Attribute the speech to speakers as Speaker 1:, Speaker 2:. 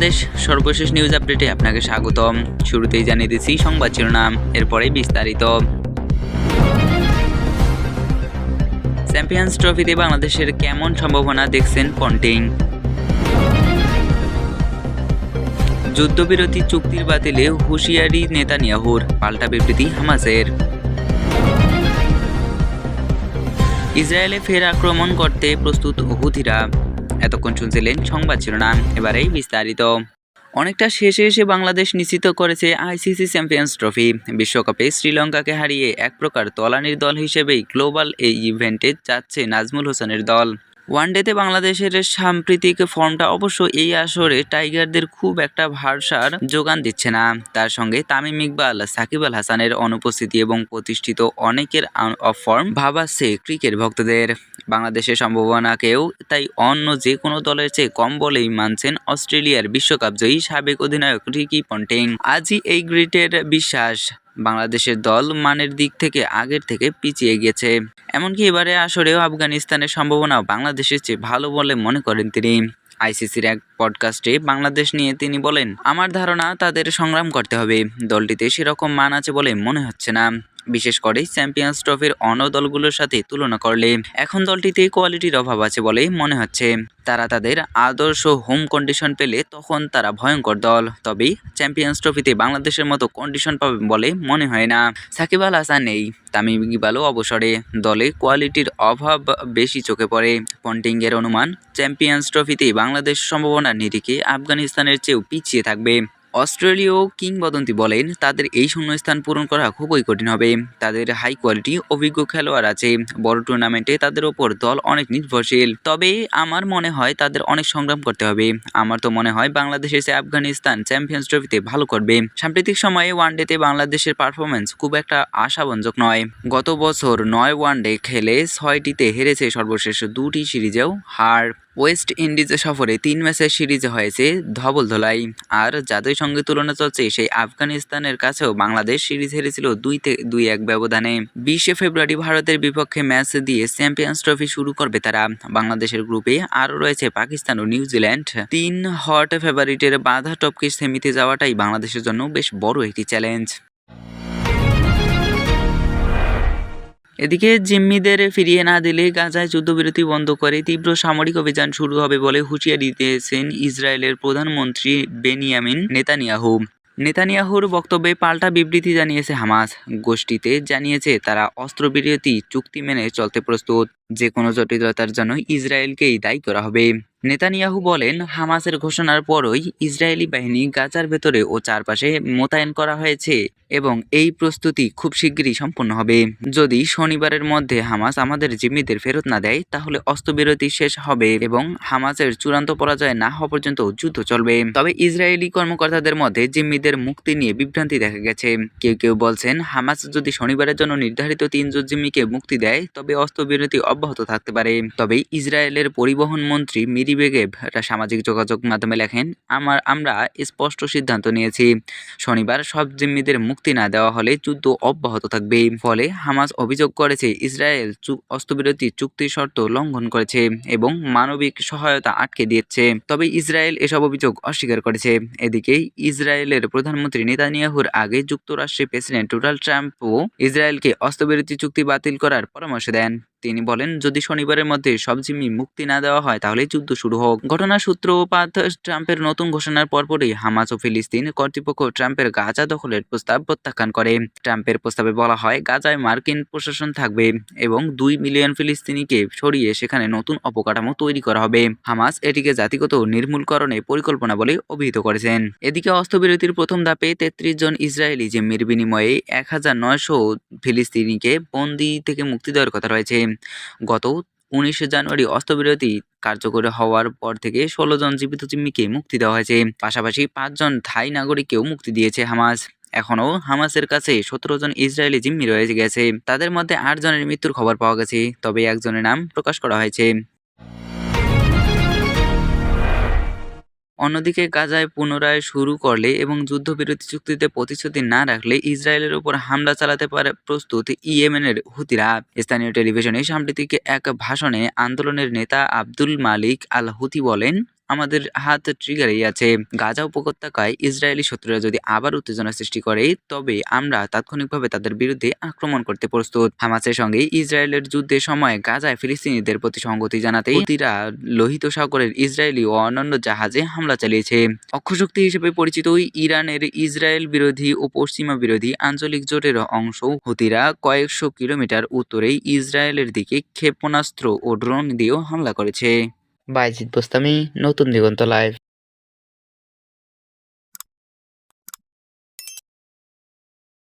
Speaker 1: বাংলাদেশ সর্বশেষ নিউজ আপডেটে আপনাকে স্বাগতম শুরুতেই জানিয়ে দিচ্ছি সংবাদ শিরোনাম এরপরে বিস্তারিত চ্যাম্পিয়ন্স ট্রফিতে বাংলাদেশের কেমন সম্ভাবনা দেখছেন পন্টিং যুদ্ধবিরতি চুক্তির বাতিলে হুঁশিয়ারি নেতানিয়াহুর পাল্টা বিবৃতি হামাসের ইসরায়েলে ফের আক্রমণ করতে প্রস্তুত হুথিরা এতক্ষণ শুনছিলেন সংবাদ শিরোনাম এবারেই বিস্তারিত অনেকটা শেষে এসে বাংলাদেশ নিশ্চিত করেছে আইসিসি চ্যাম্পিয়ন্স ট্রফি বিশ্বকাপে শ্রীলঙ্কাকে হারিয়ে এক প্রকার তলানির দল হিসেবেই গ্লোবাল এই ইভেন্টে যাচ্ছে নাজমুল হোসেনের দল ওয়ানডেতে বাংলাদেশের সাম্প্রতিক ফর্মটা অবশ্য এই আসরে টাইগারদের খুব একটা ভারসার যোগান দিচ্ছে না তার সঙ্গে তামিম ইকবাল সাকিব আল হাসানের অনুপস্থিতি এবং প্রতিষ্ঠিত অনেকের অফ ফর্ম সে ক্রিকেট ভক্তদের বাংলাদেশের সম্ভাবনাকেও তাই অন্য যে কোনো দলের চেয়ে কম বলেই মানছেন অস্ট্রেলিয়ার বিশ্বকাপ জয়ী সাবেক অধিনায়ক রিকি পন্টিং আজই এই গ্রিটের বিশ্বাস বাংলাদেশের দল মানের দিক থেকে আগের থেকে পিছিয়ে গেছে এমনকি এবারে আসরেও আফগানিস্তানের সম্ভাবনা বাংলাদেশের চেয়ে ভালো বলে মনে করেন তিনি আইসিসির এক পডকাস্টে বাংলাদেশ নিয়ে তিনি বলেন আমার ধারণা তাদের সংগ্রাম করতে হবে দলটিতে সেরকম মান আছে বলে মনে হচ্ছে না বিশেষ করে চ্যাম্পিয়ন্স ট্রফির অন্য দলগুলোর সাথে তুলনা করলে এখন দলটিতে কোয়ালিটির অভাব আছে বলে মনে হচ্ছে তারা তাদের আদর্শ হোম কন্ডিশন পেলে তখন তারা ভয়ঙ্কর দল তবে চ্যাম্পিয়ন্স ট্রফিতে বাংলাদেশের মতো কন্ডিশন পাবে বলে মনে হয় না সাকিব আল হাসান নেই তামিম ইকবালও অবসরে দলে কোয়ালিটির অভাব বেশি চোখে পড়ে পন্টিংয়ের অনুমান চ্যাম্পিয়ন্স ট্রফিতে বাংলাদেশ সম্ভাবনা নিরিখে আফগানিস্তানের চেয়েও পিছিয়ে থাকবে অস্ট্রেলীয় কিংবদন্তি বলেন তাদের এই শূন্যস্থান পূরণ করা খুবই কঠিন হবে তাদের হাই কোয়ালিটি অভিজ্ঞ খেলোয়াড় আছে বড় টুর্নামেন্টে তাদের ওপর দল অনেক নির্ভরশীল তবে আমার মনে হয় তাদের অনেক সংগ্রাম করতে হবে আমার তো মনে হয় বাংলাদেশ এসে আফগানিস্তান চ্যাম্পিয়ন্স ট্রফিতে ভালো করবে সাম্প্রতিক সময়ে ওয়ানডেতে বাংলাদেশের পারফরমেন্স খুব একটা আশাবঞ্জক নয় গত বছর নয় ওয়ানডে খেলে ছয়টিতে হেরেছে সর্বশেষ দুটি সিরিজেও হার ওয়েস্ট ইন্ডিজের সফরে তিন ম্যাচের সিরিজ হয়েছে ধবল ধলাই আর জাদুই সঙ্গে তুলনা চলছে সেই আফগানিস্তানের কাছেও বাংলাদেশ সিরিজ হেরেছিল দুই দুই এক ব্যবধানে বিশে ফেব্রুয়ারি ভারতের বিপক্ষে ম্যাচ দিয়ে চ্যাম্পিয়ন্স ট্রফি শুরু করবে তারা বাংলাদেশের গ্রুপে আরও রয়েছে পাকিস্তান ও নিউজিল্যান্ড তিন হট ফেভারিটের বাধা টপকে সেমিতে যাওয়াটাই বাংলাদেশের জন্য বেশ বড় একটি চ্যালেঞ্জ এদিকে জিম্মিদের ফিরিয়ে না দিলে গাজায় যুদ্ধবিরতি বন্ধ করে তীব্র সামরিক অভিযান শুরু হবে বলে হুঁশিয়ারি দিয়েছেন ইসরায়েলের প্রধানমন্ত্রী বেনিয়ামিন নেতানিয়াহু নেতানিয়াহুর বক্তব্যে পাল্টা বিবৃতি জানিয়েছে হামাস গোষ্ঠীতে জানিয়েছে তারা অস্ত্রবিরতি চুক্তি মেনে চলতে প্রস্তুত যে কোনো জটিলতার জন্য ইসরায়েলকেই দায়ী করা হবে নেতানিয়াহু বলেন হামাসের ঘোষণার পরই ইসরায়েলি বাহিনী গাজার ভেতরে ও চারপাশে মোতায়েন করা হয়েছে এবং এই প্রস্তুতি খুব শীঘ্রই সম্পন্ন হবে যদি শনিবারের মধ্যে হামাস আমাদের জিম্মিদের ফেরত না দেয় তাহলে অস্ত্রবিরতি শেষ হবে এবং হামাসের চূড়ান্ত পরাজয় না হওয়া পর্যন্ত যুদ্ধ চলবে তবে ইসরায়েলি কর্মকর্তাদের মধ্যে জিম্মিদের মুক্তি নিয়ে বিভ্রান্তি দেখা গেছে কেউ কেউ বলছেন হামাস যদি শনিবারের জন্য নির্ধারিত তিনজন জিম্মিকে মুক্তি দেয় তবে অস্ত্রবিরতি অব্যাহত থাকতে পারে তবে ইসরায়েলের পরিবহন মন্ত্রী মিরি একটা সামাজিক যোগাযোগ মাধ্যমে লেখেন আমার আমরা স্পষ্ট সিদ্ধান্ত নিয়েছি শনিবার সব জিম্মিদের মুক্তি না দেওয়া হলে যুদ্ধ অব্যাহত থাকবে ফলে হামাস অভিযোগ করেছে ইসরায়েল অস্ত্রবিরতি চুক্তি শর্ত লঙ্ঘন করেছে এবং মানবিক সহায়তা আটকে দিয়েছে তবে ইসরায়েল এসব অভিযোগ অস্বীকার করেছে এদিকে ইসরায়েলের প্রধানমন্ত্রী নেতানিয়াহুর আগে যুক্তরাষ্ট্রের প্রেসিডেন্ট ডোনাল্ড ট্রাম্পও ইসরায়েলকে অস্ত্রবিরতি চুক্তি বাতিল করার পরামর্শ দেন তিনি বলেন যদি শনিবারের মধ্যে সব জিম্মি মুক্তি না দেওয়া হয় তাহলে যুদ্ধ শুরু হোক ঘটনার সূত্রপাত ট্রাম্পের নতুন ঘোষণার পরপরই হামাস ও ফিলিস্তিন কর্তৃপক্ষ ট্রাম্পের গাজা দখলের প্রস্তাব প্রত্যাখ্যান করে ট্রাম্পের প্রস্তাবে বলা হয় গাজায় মার্কিন প্রশাসন থাকবে এবং দুই মিলিয়ন ফিলিস্তিনিকে সরিয়ে সেখানে নতুন অবকাঠামো তৈরি করা হবে হামাস এটিকে জাতিগত নির্মূলকরণে পরিকল্পনা বলে অভিহিত করেছেন এদিকে অস্ত্রবিরতির প্রথম ধাপে তেত্রিশ জন ইসরায়েলি জিম্মির বিনিময়ে এক হাজার নয়শো ফিলিস্তিনিকে বন্দি থেকে মুক্তি দেওয়ার কথা রয়েছে গত উনিশে জানুয়ারি অস্ত্রবিরতি কার্যকরী হওয়ার পর থেকে ষোলো জন জীবিত জিম্মিকে মুক্তি দেওয়া হয়েছে পাশাপাশি পাঁচজন থাই নাগরিককেও মুক্তি দিয়েছে হামাস এখনও হামাসের কাছে সতেরো জন ইসরায়েলি জিম্মি রয়ে গেছে তাদের মধ্যে আট জনের মৃত্যুর খবর পাওয়া গেছে তবে একজনের নাম প্রকাশ করা হয়েছে অন্যদিকে গাজায় পুনরায় শুরু করলে এবং যুদ্ধবিরতি চুক্তিতে প্রতিশ্রুতি না রাখলে ইসরায়েলের উপর হামলা চালাতে পারে প্রস্তুত ইয়েমেনের হুতিরা স্থানীয় টেলিভিশনে সাম্প্রতিক এক ভাষণে আন্দোলনের নেতা আব্দুল মালিক আল হুতি বলেন আমাদের হাত ট্রিগারেই আছে গাজা উপত্যকায় ইসরায়েলি শত্রুরা যদি আবার উত্তেজনা সৃষ্টি করে তবে আমরা তাৎক্ষণিকভাবে তাদের বিরুদ্ধে আক্রমণ করতে প্রস্তুত হামাসের সঙ্গে ইসরায়েলের যুদ্ধের সময় গাজায় ফিলিস্তিনিদের প্রতি সংগতি জানাতে ইতিরা লোহিত সাগরের ইসরায়েলি ও অন্যান্য জাহাজে হামলা চালিয়েছে অক্ষশক্তি হিসেবে পরিচিত ইরানের ইসরায়েল বিরোধী ও পশ্চিমা বিরোধী আঞ্চলিক জোটের অংশ হুতিরা কয়েকশো কিলোমিটার উত্তরে ইসরায়েলের দিকে ক্ষেপণাস্ত্র ও ড্রোন দিয়েও হামলা করেছে বাইজিৎ বোস্তামি নতুন দিগন্ত লাইভ